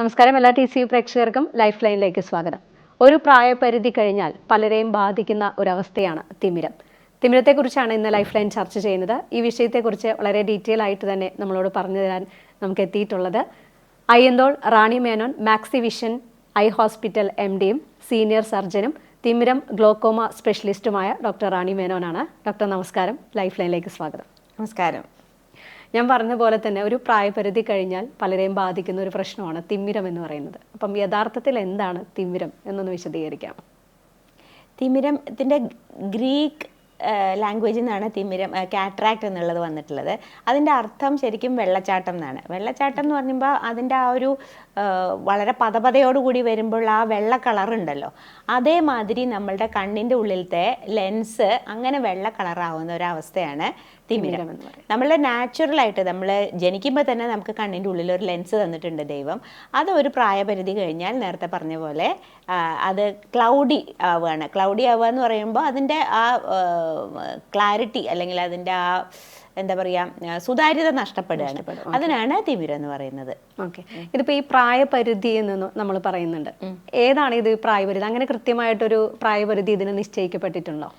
നമസ്കാരം എല്ലാ T C പ്രേക്ഷകർക്കും ലൈഫ് ലൈനിലേക്ക് സ്വാഗതം. ഒരു പ്രായപരിധി കഴിഞ്ഞാൽ പലരെയും ബാധിക്കുന്ന ഒരവസ്ഥയാണ് തിമിരം. തിമിരത്തെക്കുറിച്ചാണ് ഇന്ന് ലൈഫ് ലൈൻ ചർച്ച ചെയ്യുന്നത്. ഈ വിഷയത്തെക്കുറിച്ച് വളരെ ഡീറ്റെയിൽ ആയിട്ട് തന്നെ നമ്മളോട് പറഞ്ഞു തരാൻ നമുക്ക് എത്തിയിട്ടുള്ളത് Ayyanthole Rani Menon Maxi Vision eye hospital M ഡിയും സീനിയർ സർജനും തിമിരം ഗ്ലോക്കോമ സ്പെഷ്യലിസ്റ്റുമായ ഡോക്ടർ റാണി മേനോനാണ്. ഡോക്ടർ നമസ്കാരം. ലൈഫ് ലൈനിലേക്ക് സ്വാഗതം. നമസ്കാരം. ഞാൻ പറഞ്ഞ പോലെ തന്നെ ഒരു പ്രായപരിധി കഴിഞ്ഞാൽ പലരെയും ബാധിക്കുന്ന ഒരു പ്രശ്നമാണ് തിമിരം എന്ന് പറയുന്നത്. അപ്പം യഥാർത്ഥത്തിൽ എന്താണ് തിമിരം എന്നൊന്ന് വിശദീകരിക്കാം. തിമിരത്തിന്റെ ഗ്രീക്ക് ലാംഗ്വേജിൽ നിന്നാണ് തിമിരം കാട്രാക്ട് എന്നുള്ളത് വന്നിട്ടുള്ളത്. അതിന്റെ അർത്ഥം ശരിക്കും വെള്ളച്ചാട്ടം എന്നാണ്. വെള്ളച്ചാട്ടം എന്ന് പറയുമ്പോൾ അതിന്റെ ആ ഒരു വളരെ പതപതയോടുകൂടി വരുമ്പോൾ ആ വെള്ള കളർ ഉണ്ടല്ലോ. അതേമാതിരി നമ്മളുടെ കണ്ണിന്റെ ഉള്ളിലത്തെ ലെൻസ് അങ്ങനെ വെള്ള കളറാവുന്ന ഒരവസ്ഥയാണ് തിമിരം. നമ്മൾ നാച്ചുറലായിട്ട് നമ്മൾ ജനിക്കുമ്പോൾ തന്നെ നമുക്ക് കണ്ണിന്റെ ഉള്ളിൽ ഒരു ലെൻസ് തന്നിട്ടുണ്ട് ദൈവം. അത് ഒരു പ്രായപരിധി കഴിഞ്ഞാൽ നേരത്തെ പറഞ്ഞ പോലെ അത് ക്ലൗഡി ആവുകയാണ്. ക്ലൗഡി ആവുക എന്ന് പറയുമ്പോൾ അതിന്റെ ആ ക്ലാരിറ്റി അല്ലെങ്കിൽ അതിന്റെ ആ എന്താ പറയാ സുതാര്യത നഷ്ടപ്പെടുകയാണ്. അതിനാണ് തിമിരം എന്ന് പറയുന്നത്. ഓക്കെ. ഇതിപ്പോ ഈ പ്രായപരിധി എന്ന് നമ്മൾ പറയുന്നുണ്ട്. ഏതാണ് ഇത് പ്രായപരിധി? അങ്ങനെ കൃത്യമായിട്ടൊരു പ്രായപരിധി ഇതിന് നിശ്ചയിക്കപ്പെട്ടിട്ടുണ്ടോ?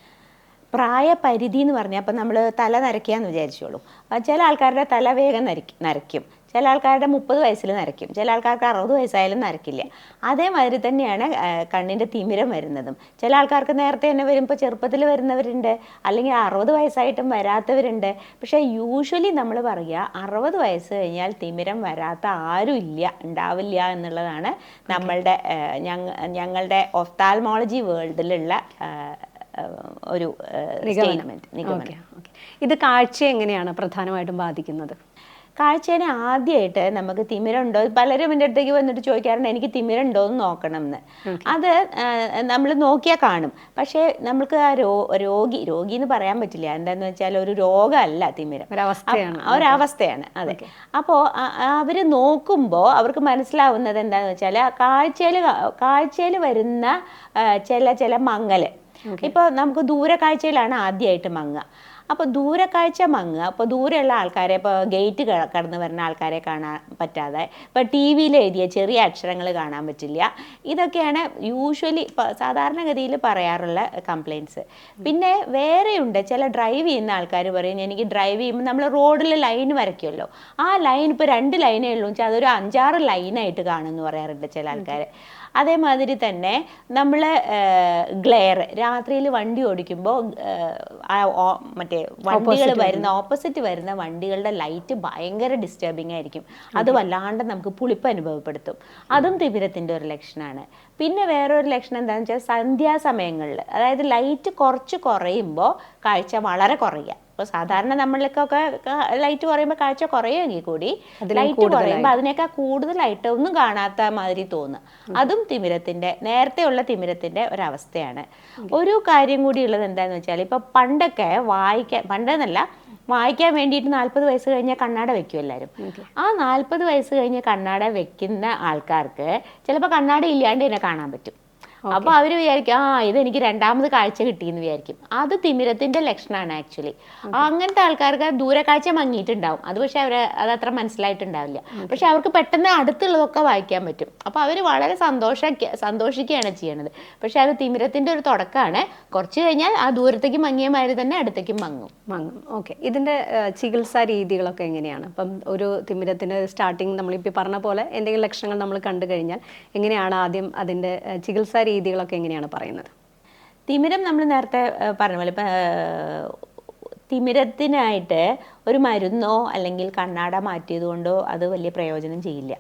പ്രായപരിധി എന്ന് പറഞ്ഞാൽ അപ്പം നമ്മൾ തല നരയ്ക്കുക എന്ന് വിചാരിച്ചോളൂ ചില ആൾക്കാരുടെ തല വേഗം നരയ്ക്കും. ചില ആൾക്കാരുടെ മുപ്പത് വയസ്സിൽ നരയ്ക്കും. ചില ആൾക്കാർക്ക് അറുപത് വയസ്സായാലും നരക്കില്ല അതേമാതിരി തന്നെയാണ് കണ്ണിന്റെ തിമിരം വരുന്നതും. ചില ആൾക്കാർക്ക് നേരത്തെ തന്നെ വരുമ്പോൾ ചെറുപ്പത്തിൽ വരുന്നവരുണ്ട് അല്ലെങ്കിൽ അറുപത് വയസ്സായിട്ടും വരാത്തവരുണ്ട്. പക്ഷേ യൂഷ്വലി നമ്മൾ പറയുക അറുപത് വയസ്സ് കഴിഞ്ഞാൽ തിമിരം വരാത്ത ആരും ഇല്ല ഉണ്ടാവില്ല എന്നുള്ളതാണ് നമ്മളുടെ ഞങ്ങ ഞങ്ങളുടെ ഒഫ്താൽമോളജി വേൾഡിലുള്ള ഒരു സ്റ്റേറ്റ്മെന്റ് ഇത് കാഴ്ച എങ്ങനെയാണ് പ്രധാനമായിട്ടും ബാധിക്കുന്നത്? കാഴ്ചേനെ ആദ്യമായിട്ട് നമുക്ക് തിമിരുണ്ടോ? പലരും എന്റെ അടുത്തേക്ക് വന്നിട്ട് ചോദിക്കാറുണ്ട് എനിക്ക് തിമിരുണ്ടോ എന്ന് നോക്കണം എന്ന് അത് നമ്മൾ നോക്കിയാൽ കാണും. പക്ഷേ നമുക്ക് ആ രോ രോഗി രോഗി എന്ന് പറയാൻ പറ്റില്ല. എന്താന്ന് വെച്ചാൽ ഒരു രോഗമല്ല തിമിരം. ഒരവസ്ഥയാണ്. അതെ. അപ്പോൾ അവർ നോക്കുമ്പോൾ അവർക്ക് മനസ്സിലാവുന്നത് എന്താണെന്ന് വെച്ചാൽ കാഴ്ചയിൽ കാഴ്ചയിൽ വരുന്ന ചില ചില മങ്ങൽ ഇപ്പോൾ നമുക്ക് ദൂരക്കാഴ്ചയിലാണ് ആദ്യമായിട്ട് മങ്ങുക അപ്പോൾ ദൂരക്കാഴ്ച മങ്ങുക. അപ്പോൾ ദൂരെയുള്ള ആൾക്കാരെ ഇപ്പോൾ ഗേറ്റ് കടന്ന് വരുന്ന ആൾക്കാരെ കാണാൻ പറ്റാതെ ഇപ്പോൾ ടി വിയിൽ എഴുതിയ ചെറിയ അക്ഷരങ്ങൾ കാണാൻ പറ്റില്ല. ഇതൊക്കെയാണ് യൂഷ്വലി സാധാരണഗതിയിൽ പറയാറുള്ള കംപ്ലയിന്റ്സ് പിന്നെ വേറെയുണ്ട്. ചില ഡ്രൈവ് ചെയ്യുന്ന ആൾക്കാർ പറയും എനിക്ക് ഡ്രൈവ് ചെയ്യുമ്പോൾ നമ്മൾ റോഡിൽ ലൈൻ വരയ്ക്കുമല്ലോ. ആ ലൈൻ ഇപ്പോൾ രണ്ട് ലൈനേ ഉള്ളൂ. വെച്ചാൽ അതൊരു അഞ്ചാറ് ലൈനായിട്ട് കാണുമെന്ന് പറയാറുണ്ട് ചില ആൾക്കാർ. അതേമാതിരി തന്നെ നമ്മൾ ഗ്ലെയർ രാത്രിയിൽ വണ്ടി ഓടിക്കുമ്പോൾ മറ്റേ വണ്ടികൾ വരുന്ന ഓപ്പോസിറ്റ് വരുന്ന വണ്ടികളുടെ ലൈറ്റ് ഭയങ്കര ഡിസ്റ്റർബിങ് ആയിരിക്കും. അത്. വല്ലാണ്ട് നമുക്ക് പുളിപ്പ് അനുഭവപ്പെടുത്തും. അതും. തിമിരത്തിന്റെ ഒരു ലക്ഷണമാണ് പിന്നെ വേറൊരു ലക്ഷണം എന്താണെന്ന് വെച്ചാൽ സന്ധ്യാസമയങ്ങളിൽ അതായത് ലൈറ്റ് കുറച്ച് കുറയുമ്പോൾ കാഴ്ച വളരെ കുറയുക ഇപ്പോൾ സാധാരണ നമ്മൾക്കൊക്കെ ലൈറ്റ് കുറയുമ്പോൾ കാഴ്ച കുറയുമെങ്കിൽ കൂടി ലൈറ്റ് കുറയുമ്പോൾ അതിനേക്കാൾ കൂടുതലായിട്ട് ഒന്നും കാണാത്ത മാതിരി തോന്നുക. അതും തിമിരത്തിന്റെ നേരത്തെയുള്ള തിമിരത്തിന്റെ ഒരവസ്ഥയാണ്. ഒരു കാര്യം കൂടി ഉള്ളത് എന്താണെന്ന് വെച്ചാൽ ഇപ്പൊ പണ്ടൊക്കെ വായിക്കാൻ പണ്ടെന്നല്ല വായിക്കാൻ വേണ്ടിയിട്ട് നാൽപ്പത് വയസ്സ് കഴിഞ്ഞാൽ കണ്ണാട വെക്കും എല്ലാവരും ആ നാൽപ്പത് വയസ്സ് കഴിഞ്ഞ് കണ്ണാട വെക്കുന്ന ആൾക്കാർക്ക് ചിലപ്പോൾ കണ്ണാട ഇല്ലാണ്ട് തന്നെ കാണാൻ പറ്റും. അപ്പോൾ അവർ വിചാരിക്കും ആ ഇതെനിക്ക് രണ്ടാമത് കാഴ്ച കിട്ടിയെന്ന് വിചാരിക്കും. അത് തിമിരത്തിന്റെ ലക്ഷണമാണ് ആക്ച്വലി. അങ്ങനത്തെ ആൾക്കാർക്ക് ദൂരക്കാഴ്ച മങ്ങിയിട്ടുണ്ടാവും. അത് പക്ഷെ അവർ അത് അത്ര മനസ്സിലായിട്ടുണ്ടാവില്ല. പക്ഷെ അവർക്ക് പെട്ടെന്ന് അടുത്തുള്ളതൊക്കെ വായിക്കാൻ പറ്റും. അപ്പോൾ അവർ വളരെ സന്തോഷ സന്തോഷിക്കുകയാണ് ചെയ്യണത് പക്ഷെ അത് തിമിരത്തിന്റെ ഒരു തുടക്കമാണ്. കുറച്ച് കഴിഞ്ഞാൽ ആ ദൂരത്തേക്ക് മങ്ങിയ മാതിരി തന്നെ അടുത്തേക്ക് മങ്ങും. മങ്ങും. ഓക്കെ ഇതിന്റെ ചികിത്സാ രീതികളൊക്കെ എങ്ങനെയാണ്? അപ്പം ഒരു തിമിരത്തിന്റെ സ്റ്റാർട്ടിങ് നമ്മളിപ്പോൾ പറഞ്ഞ പോലെ എന്തെങ്കിലും ലക്ഷണങ്ങൾ നമ്മൾ കണ്ടു കഴിഞ്ഞാൽ എങ്ങനെയാണ് ആദ്യം അതിന്റെ ചികിത്സാ രീതികളൊക്കെ എങ്ങനെയാണ് പറയുന്നത്? തിമിരം നമ്മൾ നേരത്തെ പറഞ്ഞ പോലെ ഇപ്പം തിമിരത്തിനായിട്ട് ഒരു മരുന്നോ അല്ലെങ്കിൽ കണ്ണാട മാറ്റിയത് കൊണ്ടോ അത് വലിയ പ്രയോജനം ചെയ്യില്ല.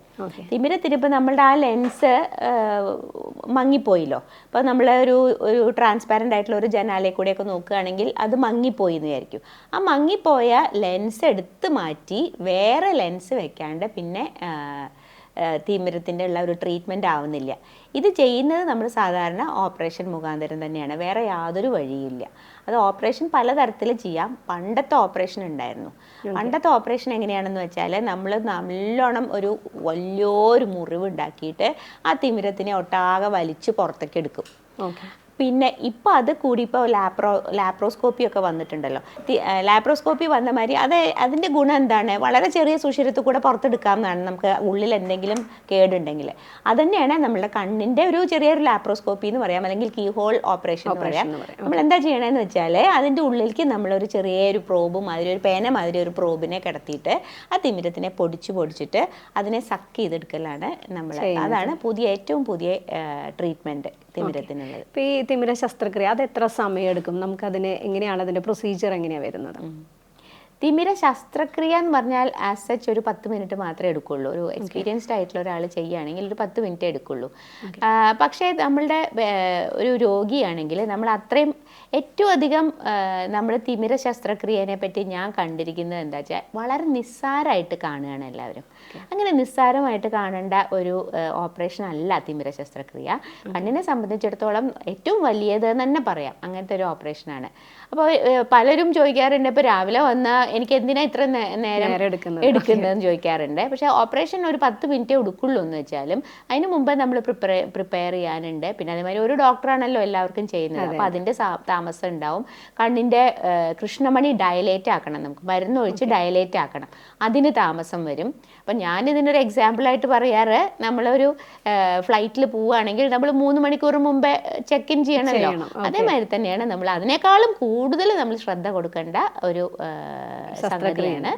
തിമിരത്തിന് ഇപ്പം നമ്മളുടെ ആ ലെൻസ് മങ്ങിപ്പോയില്ലോ. ഇപ്പോൾ നമ്മൾ ഒരു ഒരു ട്രാൻസ്പാരന്റ് ആയിട്ടുള്ള ഒരു ജനാലയിൽ കൂടെയൊക്കെ നോക്കുകയാണെങ്കിൽ അത് മങ്ങിപ്പോയി എന്ന് വിചാരിക്കും. ആ മങ്ങിപ്പോയ ലെൻസ് എടുത്ത് മാറ്റി വേറെ ലെൻസ് വെക്കാണ്ട് പിന്നെ തിമിരത്തിന്റെ ഉള്ള ഒരു ട്രീറ്റ്മെന്റ് ആവുന്നില്ല. ഇത് ചെയ്യുന്നത് നമ്മൾ സാധാരണ ഓപ്പറേഷൻ മുഖാന്തരം തന്നെയാണ്. വേറെ യാതൊരു വഴിയില്ല. അത് ഓപ്പറേഷൻ പലതരത്തിൽ ചെയ്യാം. പണ്ടത്തെ ഓപ്പറേഷൻ ഉണ്ടായിരുന്നു. പണ്ടത്തെ ഓപ്പറേഷൻ എങ്ങനെയാണെന്ന് വെച്ചാൽ നമ്മൾ നല്ലോണം ഒരു വലിയൊരു മുറിവ് ഉണ്ടാക്കിയിട്ട് ആ തിമിരത്തിനെ ഒട്ടാകെ വലിച്ച് പുറത്തേക്ക് എടുക്കും. പിന്നെ ഇപ്പോൾ അത് കൂടി ഇപ്പോൾ ലാപ്രോ ലാപ്രോസ്കോപ്പി ഒക്കെ വന്നിട്ടുണ്ടല്ലോ ലാപ്രോസ്കോപ്പി വന്ന മാതിരി അത് അതിന്റെ ഗുണം എന്താണ്? വളരെ ചെറിയ സുഷിരത്തിൽ കൂടെ പുറത്തെടുക്കാമെന്നാണ് നമുക്ക് ഉള്ളിൽ എന്തെങ്കിലും കേടുണ്ടെങ്കിൽ. അതുതന്നെയാണ് നമ്മുടെ കണ്ണിന്റെ ഒരു ചെറിയൊരു ലാപ്രോസ്കോപ്പി എന്ന് പറയാം അല്ലെങ്കിൽ കീ ഹോൾ ഓപ്പറേഷൻ എന്ന് പറയാം. എന്ന് പറയാം. നമ്മൾ എന്താ ചെയ്യണമെന്ന് വെച്ചാൽ അതിന്റെ ഉള്ളിലേക്ക് നമ്മളൊരു ചെറിയൊരു പ്രോബ് മാതിരി ഒരു പേന മാതിരി ഒരു പ്രോബിനെ കിടത്തിയിട്ട് ആ തിമിരത്തിനെ പൊടിച്ച് പൊടിച്ചിട്ട് അതിനെ സക്ക് ചെയ്തെടുക്കലാണ് നമ്മൾ അതാണ് പുതിയ ഏറ്റവും പുതിയ ട്രീറ്റ്മെന്റ് തിമിരത്തിനുള്ളത് ഇപ്പൊ ഈ തിമിര ശസ്ത്രക്രിയ അത് എത്ര സമയം എടുക്കും നമുക്ക് അതിന് എങ്ങനെയാണ് അതിന്റെ പ്രൊസീജിയർ എങ്ങനെയാണ് വരുന്നത്? തിമിര ശസ്ത്രക്രിയ എന്ന് പറഞ്ഞാൽ ആസ് സച്ച് ഒരു പത്ത് മിനിറ്റ് മാത്രമേ എടുക്കുള്ളൂ. ഒരു എക്സ്പീരിയൻസ്ഡ് ആയിട്ടുള്ള ഒരാൾ ചെയ്യുകയാണെങ്കിൽ ഒരു പത്ത് മിനിറ്റ് എടുക്കുള്ളൂ. പക്ഷേ നമ്മളുടെ ഒരു രോഗിയാണെങ്കിൽ നമ്മൾ അത്രയും ഏറ്റവും അധികം നമ്മുടെ തിമിര ശസ്ത്രക്രിയനെ പറ്റി ഞാൻ കണ്ടിരിക്കുന്നത് എന്താ വെച്ചാൽ വളരെ നിസ്സാരമായിട്ട് കാണുകയാണ് എല്ലാവരും. അങ്ങനെ നിസ്സാരമായിട്ട് കാണേണ്ട ഒരു ഓപ്പറേഷൻ അല്ല തിമിര ശസ്ത്രക്രിയ. കണ്ണിനെ സംബന്ധിച്ചിടത്തോളം ഏറ്റവും വലിയത് എന്ന് തന്നെ പറയാം. അങ്ങനത്തെ ഒരു ഓപ്പറേഷനാണ് അപ്പോൾ പലരും ചോദിക്കാറുണ്ട് ഇപ്പോൾ രാവിലെ വന്ന എനിക്ക് എന്തിനാ ഇത്ര നേരം നേരം എടുക്കുന്നത്. എടുക്കുന്നതെന്ന് ചോദിക്കാറുണ്ട്. പക്ഷേ ഓപ്പറേഷൻ ഒരു പത്ത് മിനിറ്റ് എടുക്കുള്ളൂ എന്ന് വെച്ചാലും അതിന് മുമ്പ് നമ്മൾ പ്രിപ്പയർ പ്രിപ്പയർ ചെയ്യാനുണ്ട്. പിന്നെ അതേമാതിരി ഒരു ഡോക്ടറാണല്ലോ എല്ലാവർക്കും ചെയ്യുന്നത്. അപ്പോൾ അതിന്റെ താമസം ഉണ്ടാവും കണ്ണിന്റെ കൃഷ്ണമണി ഡയലേറ്റ് ആക്കണം നമുക്ക്. മരുന്ന് ഒഴിച്ച് ഡയലേറ്റ് ആക്കണം. അതിന് താമസം വരും. അപ്പം ഞാൻ ഇതിനൊരു എക്സാമ്പിളായിട്ട് പറയാറ്. നമ്മളൊരു ഫ്ലൈറ്റിൽ പോവുകയാണെങ്കിൽ നമ്മൾ മൂന്ന് മണിക്കൂർ മുമ്പേ ചെക്ക് ഇൻ ചെയ്യണമല്ലോ ചെയ്യണം, അതേമാതിരി തന്നെയാണ് നമ്മൾ അതിനേക്കാളും കൂടുതൽ നമ്മൾ ശ്രദ്ധ കൊടുക്കേണ്ട ഒരു സംഗതിയാണ്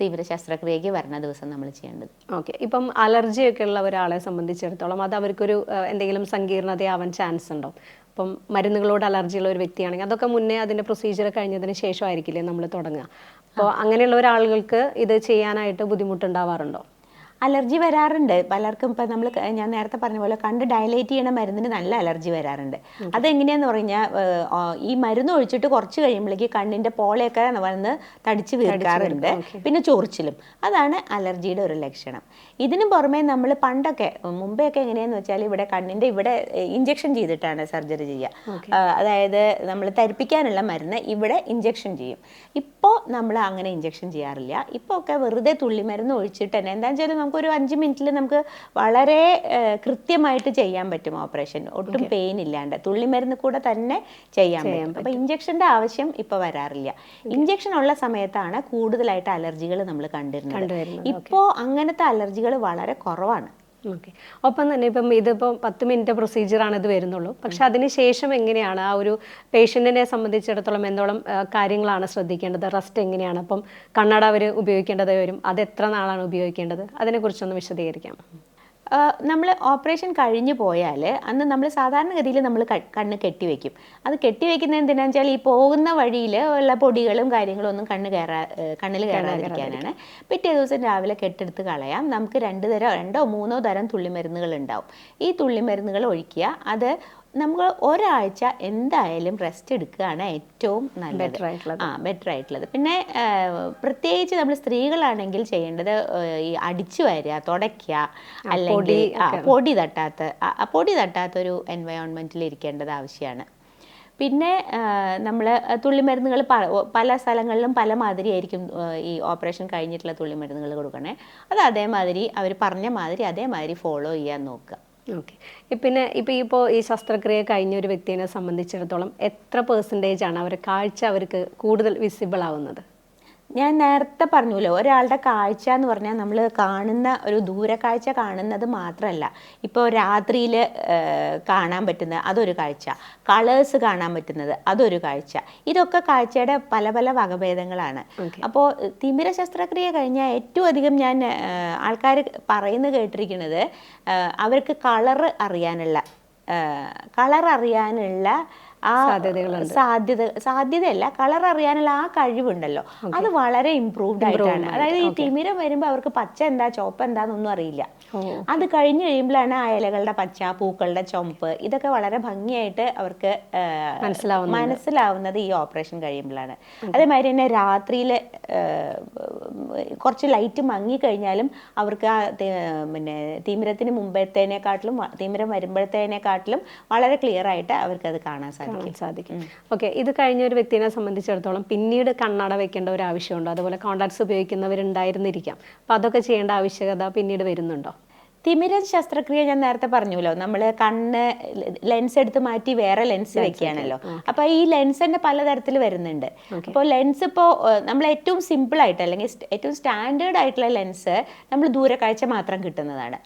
തീവ്ര ശസ്ത്രക്രിയക്ക് വരുന്ന ദിവസം നമ്മൾ ചെയ്യേണ്ടത്. ഓക്കെ ഇപ്പം അലർജിയൊക്കെ ഉള്ള ഒരാളെ സംബന്ധിച്ചിടത്തോളം അത് അവർക്കൊരു എന്തെങ്കിലും സങ്കീർണതയാവാൻ ചാൻസ് ഉണ്ടോ? അപ്പം മരുന്നുകളോട് അലർജിയുള്ള ഒരു വ്യക്തിയാണെങ്കിൽ അതൊക്കെ മുന്നേ അതിന്റെ പ്രൊസീജിയർ കഴിഞ്ഞതിന് ശേഷമായിരിക്കില്ലേ നമ്മൾ തുടങ്ങുക? അപ്പോൾ അങ്ങനെയുള്ള ഒരാളുകൾക്ക് ഇത് ചെയ്യാനായിട്ട് ബുദ്ധിമുട്ടുണ്ടാവാറുണ്ടോ? അലർജി വരാറുണ്ട്. പലർക്കും ഇപ്പം നമ്മൾ ഞാൻ നേരത്തെ പറഞ്ഞ പോലെ കണ്ട് ഡയലേറ്റ് ചെയ്യണ മരുന്നിന് നല്ല അലർജി വരാറുണ്ട്. അതെങ്ങനെയാന്ന് പറഞ്ഞാൽ ഈ മരുന്ന് ഒഴിച്ചിട്ട് കുറച്ച് കഴിയുമ്പോഴേക്ക് കണ്ണിന്റെ പോളയൊക്കെ വന്ന് തടിച്ച് വീർക്കാറുണ്ട്. പിന്നെ ചൊറിച്ചിലും. അതാണ് അലർജിയുടെ ഒരു ലക്ഷണം. ഇതിന് പുറമെ നമ്മൾ പണ്ടൊക്കെ മുമ്പെയൊക്കെ എങ്ങനെയാന്ന് വെച്ചാൽ ഇവിടെ കണ്ണിന്റെ ഇവിടെ ഇഞ്ചക്ഷൻ ചെയ്തിട്ടാണ് സർജറി ചെയ്യുക. അതായത് നമ്മൾ തരിപ്പിക്കാനുള്ള മരുന്ന് ഇവിടെ ഇഞ്ചക്ഷൻ ചെയ്യും. ഇപ്പോൾ നമ്മൾ അങ്ങനെ ഇഞ്ചക്ഷൻ ചെയ്യാറില്ല. ഇപ്പോൾ ഒക്കെ വെറുതെ തുള്ളി മരുന്ന് ഒഴിച്ചിട്ട് തന്നെ. എന്താണെന്ന് വെച്ചാൽ നമുക്കൊരു അഞ്ച് മിനിറ്റിൽ നമുക്ക് വളരെ കൃത്യമായിട്ട് ചെയ്യാൻ പറ്റും ഓപ്പറേഷൻ ഒട്ടും പെയിൻ ഇല്ലാണ്ട്. തുള്ളി മരുന്ന് കൂടെ തന്നെ ചെയ്യാൻ പറ്റും. അപ്പോൾ ഇഞ്ചക്ഷന്റെ ആവശ്യം ഇപ്പോൾ വരാറില്ല. ഇഞ്ചക്ഷൻ ഉള്ള സമയത്താണ് കൂടുതലായിട്ട് അലർജികൾ നമ്മൾ കണ്ടിരുന്നത്. ഇപ്പോൾ അങ്ങനത്തെ അലർജികൾ വളരെ കുറവാണ്. ഓക്കെ. ഒപ്പം തന്നെ ഇപ്പം ഇതിപ്പോൾ പത്ത് മിനിറ്റ് പ്രൊസീജിയറാണ് ഇത് വരുന്നുള്ളൂ. പക്ഷെ അതിന് ശേഷം എങ്ങനെയാണ് ആ ഒരു പേഷ്യന്റിനെ സംബന്ധിച്ചിടത്തോളം എന്തോളം കാര്യങ്ങളാണ് ശ്രദ്ധിക്കേണ്ടത്? റെസ്റ്റ് എങ്ങനെയാണ്? അപ്പം കണ്ണട അവർ ഉപയോഗിക്കേണ്ടത് വരും. അത് എത്ര നാളാണ് ഉപയോഗിക്കേണ്ടത്? അതിനെക്കുറിച്ചൊന്ന് വിശദീകരിക്കാം. നമ്മൾ ഓപ്പറേഷൻ കഴിഞ്ഞു പോയാൽ അന്ന് നമ്മൾ സാധാരണഗതിയിൽ നമ്മൾ കണ്ണ് കെട്ടിവെക്കും. അത് കെട്ടിവെക്കുന്നത് എന്തിനാന്ന് വെച്ചാൽ ഈ പോകുന്ന വഴിയിൽ ഉള്ള പൊടികളും കാര്യങ്ങളും ഒന്നും കണ്ണ് കയറാ കണ്ണിൽ കയറാതിരിക്കാനാണ് പിറ്റേ ദിവസം രാവിലെ കെട്ടെടുത്ത് കളയാം. നമുക്ക് രണ്ട് തരം രണ്ടോ മൂന്നോ തരം തുള്ളിമരുന്നുകൾ ഉണ്ടാവും. ഈ തുള്ളിമരുന്നുകൾ ഒഴിക്കുക. അത് നമ്മൾ ഒരാഴ്ച എന്തായാലും റെസ്റ്റ് എടുക്കുകയാണ് ഏറ്റവും നല്ലത്. ബെറ്റർ ആയിട്ടുള്ളത്. ആ ബെറ്റർ ആയിട്ടുള്ളത്. പിന്നെ പ്രത്യേകിച്ച് നമ്മൾ സ്ത്രീകളാണെങ്കിൽ ചെയ്യേണ്ടത് ഈ അടിച്ചു വരിക തുടയ്ക്കുക അല്ലെങ്കിൽ പൊടി തട്ടാത്ത പൊടി തട്ടാത്ത തട്ടാത്തൊരു എൻവയോൺമെന്റിൽ ഇരിക്കേണ്ടത് ആവശ്യമാണ്. പിന്നെ നമ്മൾ തുള്ളിമരുന്നുകൾ പല സ്ഥലങ്ങളിലും പല മാതിരി ആയിരിക്കും ഈ ഓപ്പറേഷൻ കഴിഞ്ഞിട്ടുള്ള തുള്ളിമരുന്നുകൾ കൊടുക്കണേ. അത് അതേമാതിരി അവർ പറഞ്ഞ മാതിരി അതേമാതിരി ഫോളോ ചെയ്യാൻ നോക്കുക. ഓക്കെ പിന്നെ ഇപ്പോൾ ഇപ്പോൾ ഈ ശസ്ത്രക്രിയ കഴിഞ്ഞ ഒരു വ്യക്തിയെ സംബന്ധിച്ചിടത്തോളം എത്ര പേഴ്സന്റേജ് ആണ് അവരുടെ കാഴ്ച അവർക്ക് കൂടുതൽ വിസിബിൾ ആവുന്നത്? ഞാൻ നേരത്തെ പറഞ്ഞല്ലോ ഒരാളുടെ കാഴ്ച എന്ന് പറഞ്ഞാൽ നമ്മൾ കാണുന്ന ഒരു ദൂരക്കാഴ്ച കാണുന്നത് മാത്രമല്ല. ഇപ്പോൾ രാത്രിയിൽ കാണാൻ പറ്റുന്നത് അതൊരു കാഴ്ച. കളേഴ്സ് കാണാൻ പറ്റുന്നത് അതൊരു കാഴ്ച. ഇതൊക്കെ കാഴ്ചയുടെ പല പല വകഭേദങ്ങളാണ്. അപ്പോൾ തിമിര ശസ്ത്രക്രിയ കഴിഞ്ഞാൽ ഏറ്റവും അധികം ഞാൻ ആൾക്കാർ പറയുന്നത് കേട്ടിരിക്കുന്നത് അവർക്ക് കളറ് അറിയാനുള്ള കളർ അറിയാനുള്ള ആ സാധ്യതകളുണ്ട്. സാധ്യത സാധ്യതയല്ല കളർ അറിയാനുള്ള ആ കഴിവുണ്ടല്ലോ. അത് വളരെ ഇംപ്രൂവ്ഡ് ആയിട്ടാണ്. അതായത് ഈ തിമിരം വരുമ്പോൾ അവർക്ക് പച്ച എന്താ ചോപ്പ് എന്താന്നൊന്നും അറിയില്ല. അത് കഴിഞ്ഞ് കഴിയുമ്പോഴാണ് ആ ഇലകളുടെ പച്ച പൂക്കളുടെ ചുമപ്പ് ഇതൊക്കെ വളരെ ഭംഗിയായിട്ട് അവർക്ക് മനസ്സിലാവുന്നത് ഈ ഓപ്പറേഷൻ കഴിയുമ്പോഴാണ്. അതേമാതിരി തന്നെ രാത്രിയിൽ കുറച്ച് ലൈറ്റ് മങ്ങി കഴിഞ്ഞാലും അവർക്ക് ആ പിന്നെ തിമിരത്തിന് മുമ്പത്തേനെക്കാട്ടിലും തിമിരം വരുമ്പോഴത്തേനെക്കാട്ടിലും വളരെ ക്ലിയർ ആയിട്ട് അവർക്ക് അത് കാണാൻ സാധിക്കും. കാണാൻ സാധിക്കും. ഓക്കെ ഇത് കഴിഞ്ഞ ഒരു വ്യക്തിനെ സംബന്ധിച്ചിടത്തോളം പിന്നീട് കണ്ണട വെക്കേണ്ട ഒരു ആവശ്യമുണ്ടോ. അതുപോലെ കോൺടാക്ട്സ് ഉപയോഗിക്കുന്നവരുണ്ടായിരുന്നിരിക്കാം. അപ്പം അതൊക്കെ ചെയ്യേണ്ട ആവശ്യകത പിന്നീട് വരുന്നുണ്ടോ? തിമിര ശസ്ത്രക്രിയ ഞാൻ നേരത്തെ പറഞ്ഞല്ലോ. നമ്മൾ കണ്ണ് ലെൻസ് എടുത്ത് മാറ്റി വേറെ ലെൻസ് വെക്കുകയാണല്ലോ. അപ്പൊ ഈ ലെൻസ് തന്നെ പലതരത്തിൽ വരുന്നുണ്ട്. അപ്പോൾ ലെൻസ് ഇപ്പോൾ നമ്മൾ ഏറ്റവും സിമ്പിൾ ആയിട്ട് അല്ലെങ്കിൽ ഏറ്റവും സ്റ്റാൻഡേർഡ് ആയിട്ടുള്ള ലെൻസ് നമ്മൾ ദൂരക്കാഴ്ച മാത്രം കിട്ടുന്നതാണ്.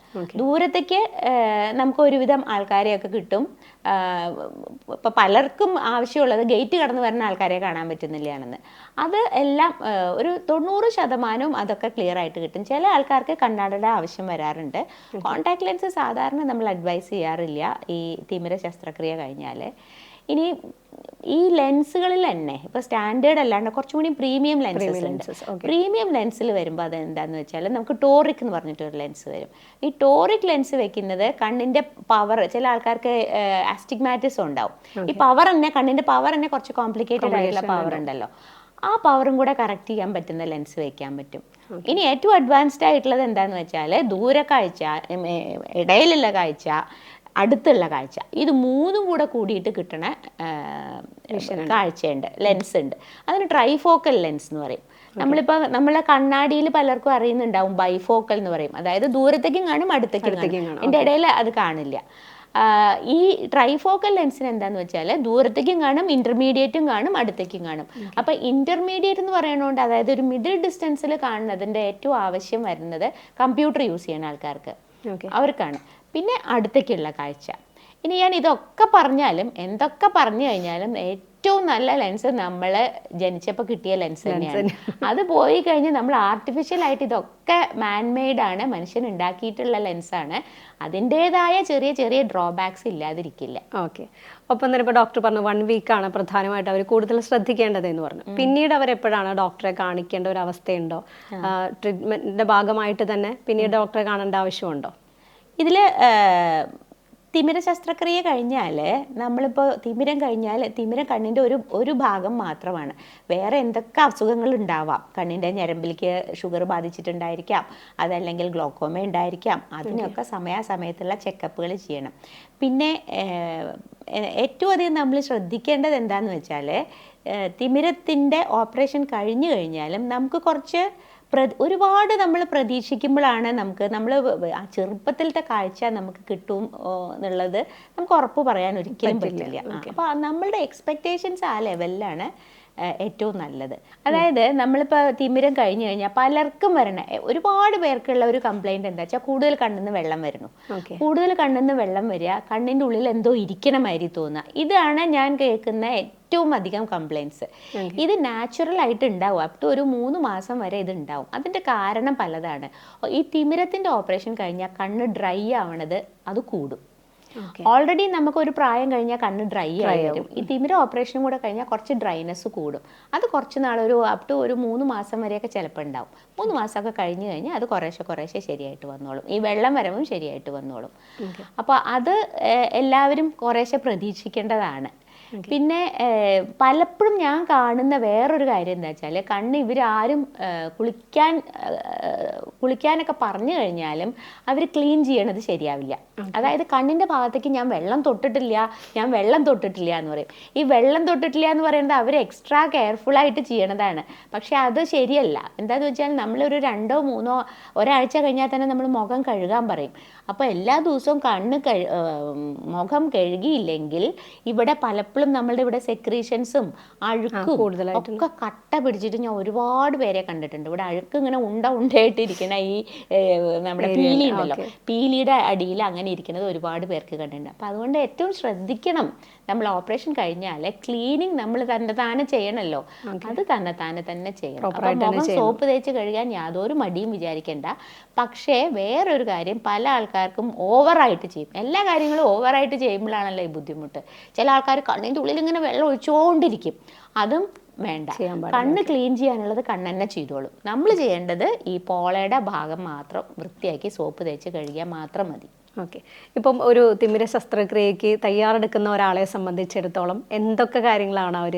ദൂരത്തേക്ക് നമുക്ക് ഒരുവിധം ആൾക്കാരെയൊക്കെ കിട്ടും. ഇപ്പൊ പലർക്കും ആവശ്യമുള്ളത് ഗേറ്റ് കടന്നു വരുന്ന ആൾക്കാരെ കാണാൻ പറ്റുന്നില്ലയാണെന്ന്. അത് എല്ലാം ഒരു തൊണ്ണൂറ് ശതമാനവും അതൊക്കെ ക്ലിയർ ആയിട്ട് കിട്ടും. ചില ആൾക്കാർക്ക് കണ്ണാടയുടെ ആവശ്യം വരാറുണ്ട്. കോൺടാക്ട് ലെൻസ് സാധാരണ നമ്മൾ അഡ്വൈസ് ചെയ്യാറില്ല. ഈ തിമിര ശസ്ത്രക്രിയ കഴിഞ്ഞാൽ ഇനി ഈ ലെൻസുകളിൽ തന്നെ ഇപ്പൊ സ്റ്റാൻഡേർഡ് അല്ലാണ്ട് കുറച്ചും കൂടി പ്രീമിയം ലെൻസസ് ഉണ്ട്. പ്രീമിയം ലെൻസിൽ വരുമ്പോൾ അത് എന്താന്ന് വെച്ചാൽ നമുക്ക് ടോറിക് എന്ന് പറഞ്ഞിട്ടൊരു ലെൻസ് വരും. ഈ ടോറിക് ലെൻസ് വെക്കുന്നത് കണ്ണിന്റെ പവർ ചില ആൾക്കാർക്ക് ആസ്റ്റിഗ്മാറ്റിസ് ഉണ്ടാവും. ഈ പവർ തന്നെ കണ്ണിന്റെ പവർ തന്നെ കുറച്ച് കോംപ്ലിക്കേറ്റഡ് ആയിട്ടുള്ള പവർ ഉണ്ടല്ലോ. ആ പവറും കൂടെ കറക്റ്റ് ചെയ്യാൻ പറ്റുന്ന ലെൻസ് വെക്കാൻ പറ്റും. ഇനി ഏറ്റവും അഡ്വാൻസ്ഡ് ആയിട്ടുള്ളത് എന്താന്ന് വെച്ചാൽ ദൂരക്കാഴ്ച ഇടയിലുള്ള കാഴ്ച അടുത്തുള്ള കാഴ്ച. ഇത് മൂന്നും കൂടെ കൂടിയിട്ട് കിട്ടണ കാഴ്ചയുണ്ട് ലെൻസ് ഉണ്ട്. അതിന് ട്രൈഫോക്കൽ ലെൻസ് എന്ന് പറയും. നമ്മളിപ്പോൾ നമ്മളെ കണ്ണാടിയിൽ പലർക്കും അറിയുന്നുണ്ടാവും ബൈഫോക്കൽ എന്ന് പറയും. അതായത് ദൂരത്തേക്കും കാണും അടുത്തേക്കും കാണും. എന്റെ ഇടയിൽ അത് കാണില്ല. ഈ ട്രൈഫോക്കൽ ലെൻസിന് എന്താന്ന് വെച്ചാൽ ദൂരത്തേക്കും കാണും ഇന്റർമീഡിയറ്റും കാണും അടുത്തേക്കും കാണും. അപ്പൊ ഇന്റർമീഡിയറ്റ് എന്ന് പറയുന്നതുകൊണ്ട് അതായത് ഒരു മിഡിൽ ഡിസ്റ്റൻസിൽ കാണുന്നതിന്റെ ഏറ്റവും ആവശ്യം വരുന്നത് കമ്പ്യൂട്ടർ യൂസ് ചെയ്യുന്ന ആൾക്കാർക്ക്. അവർക്കാണ്. പിന്നെ അടുത്തേക്കുള്ള കാഴ്ച. ഇനി ഞാൻ ഇതൊക്കെ പറഞ്ഞാലും എന്തൊക്കെ പറഞ്ഞു കഴിഞ്ഞാലും ഏറ്റവും നല്ല ലെൻസ് നമ്മൾ ജനിച്ചപ്പോൾ കിട്ടിയ ലെൻസ് തന്നെയാണ്. അത് പോയി കഴിഞ്ഞ് നമ്മൾ ആർട്ടിഫിഷ്യൽ ആയിട്ട് ഇതൊക്കെ മാൻമെയ്ഡ് ആണ് മനുഷ്യൻ ഉണ്ടാക്കിയിട്ടുള്ള ലെൻസാണ് അതിന്റെതായ ചെറിയ ചെറിയ ഡ്രോബാക്സ് ഇല്ലാതിരിക്കില്ല. ഓക്കെ. ഒപ്പം തന്നെ ഇപ്പോൾ ഡോക്ടർ പറഞ്ഞു വൺ വീക്കാണ് പ്രധാനമായിട്ട് അവർ കൂടുതൽ ശ്രദ്ധിക്കേണ്ടത് എന്ന് പറഞ്ഞു പിന്നീട് അവർ എപ്പോഴാണ് ഡോക്ടറെ കാണിക്കേണ്ട ഒരു അവസ്ഥയുണ്ടോ? ട്രീറ്റ്മെന്റിന്റെ ഭാഗമായിട്ട് തന്നെ പിന്നീട് ഡോക്ടറെ കാണേണ്ട ആവശ്യമുണ്ടോ? ഇതിൽ തിമിര ശസ്ത്രക്രിയ കഴിഞ്ഞാൽ നമ്മളിപ്പോൾ തിമിരം കഴിഞ്ഞാൽ തിമിരം കണ്ണിന്റെ ഒരു ഒരു ഭാഗം മാത്രമാണ്. വേറെ എന്തൊക്കെ അസുഖങ്ങൾ ഉണ്ടാവാം? കണ്ണിന്റെ ഞരമ്പിലേക്ക് ഷുഗർ ബാധിച്ചിട്ടുണ്ടായിരിക്കാം. അതല്ലെങ്കിൽ ഗ്ലോക്കോമ ഉണ്ടായിരിക്കാം. അതിനൊക്കെ സമയാസമയത്തുള്ള ചെക്കപ്പുകൾ ചെയ്യണം. പിന്നെ ഏറ്റവും അധികം നമ്മൾ ശ്രദ്ധിക്കേണ്ടത് എന്താണെന്ന് വെച്ചാൽ തിമിരത്തിന്റെ ഓപ്പറേഷൻ കഴിഞ്ഞു കഴിഞ്ഞാലും നമുക്ക് കുറച്ച് ഒരുപാട് നമ്മൾ പ്രതീക്ഷിക്കുമ്പോഴാണ് നമുക്ക് നമ്മൾ ആ ചെറുപ്പത്തിലത്തെ കാഴ്ച നമുക്ക് കിട്ടും എന്നുള്ളത് നമുക്ക് ഉറപ്പ് പറയാൻ ഒരിക്കലും പറ്റില്ല. അപ്പോൾ നമ്മളുടെ എക്സ്പെക്റ്റേഷൻസ് ആ ലെവലിലാണ് ഏറ്റവും നല്ലത്. അതായത് നമ്മളിപ്പോൾ തിമിരം കഴിഞ്ഞു കഴിഞ്ഞാൽ പലർക്കും വരണ ഒരുപാട് പേർക്കുള്ള ഒരു കംപ്ലൈന്റ് എന്താ വെച്ചാൽ കൂടുതൽ കണ്ണിന്ന് വെള്ളം വരുന്നു. കൂടുതൽ കണ്ണിന്ന് വെള്ളം വരിക കണ്ണിന്റെ ഉള്ളിൽ എന്തോ ഇരിക്കണമാതിരി തോന്നുക ഇതാണ് ഞാൻ കേൾക്കുന്ന ഏറ്റവും അധികം കംപ്ലൈന്റ്സ് ഇത് നാച്ചുറൽ ആയിട്ട് ഉണ്ടാവും. അപ് ടു ഒരു മൂന്ന് മാസം വരെ ഇത് ഉണ്ടാവും. അതിന്റെ കാരണം പലതാണ്. ഈ തിമിരത്തിന്റെ ഓപ്പറേഷൻ കഴിഞ്ഞാൽ കണ്ണ് ഡ്രൈ ആവണത് അത് കൂടും. ഓൾറെഡി നമുക്ക് ഒരു പ്രായം കഴിഞ്ഞാൽ കണ്ണ് ഡ്രൈ ആയി വരും. ഈ തിമിര ഓപ്പറേഷനും കൂടെ കഴിഞ്ഞാൽ കുറച്ച് ഡ്രൈനെസ് കൂടും. അത് കുറച്ച് നാൾ ഒരു അപ് ടു ഒരു മൂന്ന് മാസം വരെയൊക്കെ ചിലപ്പോൾ ഉണ്ടാവും. മൂന്ന് മാസമൊക്കെ കഴിഞ്ഞ് കഴിഞ്ഞാൽ അത് കുറേശ്ശെ കുറേശ്ശെ ശരിയായിട്ട് വന്നോളും. ഈ വെള്ളം വരവും ശരിയായിട്ട് വന്നോളും. അപ്പോൾ അത് എല്ലാവരും കുറേശ്ശെ പ്രതീക്ഷിക്കേണ്ടതാണ്. പിന്നെ പലപ്പോഴും ഞാൻ കാണുന്ന വേറൊരു കാര്യം എന്താ വെച്ചാൽ കണ്ണ് ഇവരാരും കുളിക്കാൻ കുളിക്കാൻ കുളിക്കാനൊക്കെ പറഞ്ഞു കഴിഞ്ഞാലും അവർ ക്ലീൻ ചെയ്യണത് ശരിയാവില്ല. അതായത് കണ്ണിന്റെ ഭാഗത്തേക്ക് ഞാൻ വെള്ളം തൊട്ടിട്ടില്ല ഞാൻ വെള്ളം തൊട്ടിട്ടില്ല എന്ന് പറയും. ഈ വെള്ളം തൊട്ടിട്ടില്ല എന്ന് പറയുന്നത് അവർ എക്സ്ട്രാ കെയർഫുൾ ആയിട്ട് ചെയ്യണതാണ്. പക്ഷെ അത് ശരിയല്ല. എന്താന്ന് വെച്ചാൽ നമ്മളൊരു രണ്ടോ മൂന്നോ ഒരാഴ്ച കഴിഞ്ഞാൽ തന്നെ നമ്മൾ മുഖം കഴുകാൻ പറയും. അപ്പോൾ എല്ലാ ദിവസവും കണ്ണ് കഴു മുഖം കഴുകിയില്ലെങ്കിൽ ഇവിടെ പലപ്പോഴും നമ്മളുടെ ഇവിടെ സെക്രീഷൻസും അഴുക്കും ഒക്കെ കട്ട പിടിച്ചിട്ട് ഞാൻ ഒരുപാട് പേരെ കണ്ടിട്ടുണ്ട്. ഇവിടെ അഴുക്ക് ഇങ്ങനെ ഉണ്ട ഉണ്ടയായിട്ട് ഇരിക്കണ ഈ നമ്മുടെ പീലി ഉണ്ടല്ലോ. പീലിയുടെ അടിയിൽ അങ്ങനെ ഇരിക്കുന്നത് ഒരുപാട് പേർക്ക് കണ്ടിട്ടുണ്ട്. അപ്പം അതുകൊണ്ട് ഏറ്റവും ശ്രദ്ധിക്കണം നമ്മൾ ഓപ്പറേഷൻ കഴിഞ്ഞാൽ ക്ലീനിങ് നമ്മൾ തന്നെ താനെ ചെയ്യണല്ലോ. അത് തന്നെ താനെ തന്നെ ചെയ്യണം. സോപ്പ് തേച്ച് കഴുകാൻ യാതൊരു മടിയും വിചാരിക്കേണ്ട. പക്ഷേ വേറൊരു കാര്യം പല ആൾക്കാർക്കും ഓവറായിട്ട് ചെയ്യും. എല്ലാ കാര്യങ്ങളും ഓവറായിട്ട് ചെയ്യുമ്പോഴാണല്ലോ ഈ ബുദ്ധിമുട്ട്. ചില ആൾക്കാർ കണ്ണിന്റെ ഉള്ളിൽ ഇങ്ങനെ വെള്ളം ഒഴിച്ചുകൊണ്ടിരിക്കും. അതും വേണ്ട. കണ്ണ് ക്ലീൻ ചെയ്യാനുള്ളത് കണ്ണെന്നെ ചെയ്തോളും. നമ്മൾ ചെയ്യേണ്ടത് ഈ പോളയുടെ ഭാഗം മാത്രം വൃത്തിയാക്കി സോപ്പ് തേച്ച് കഴുകിയാൽ മാത്രം മതി. ഓക്കെ. ഇപ്പം ഒരു തിമിര ശസ്ത്രക്രിയക്ക് തയ്യാറെടുക്കുന്ന ഒരാളെ സംബന്ധിച്ചിടത്തോളം എന്തൊക്കെ കാര്യങ്ങളാണ് അവർ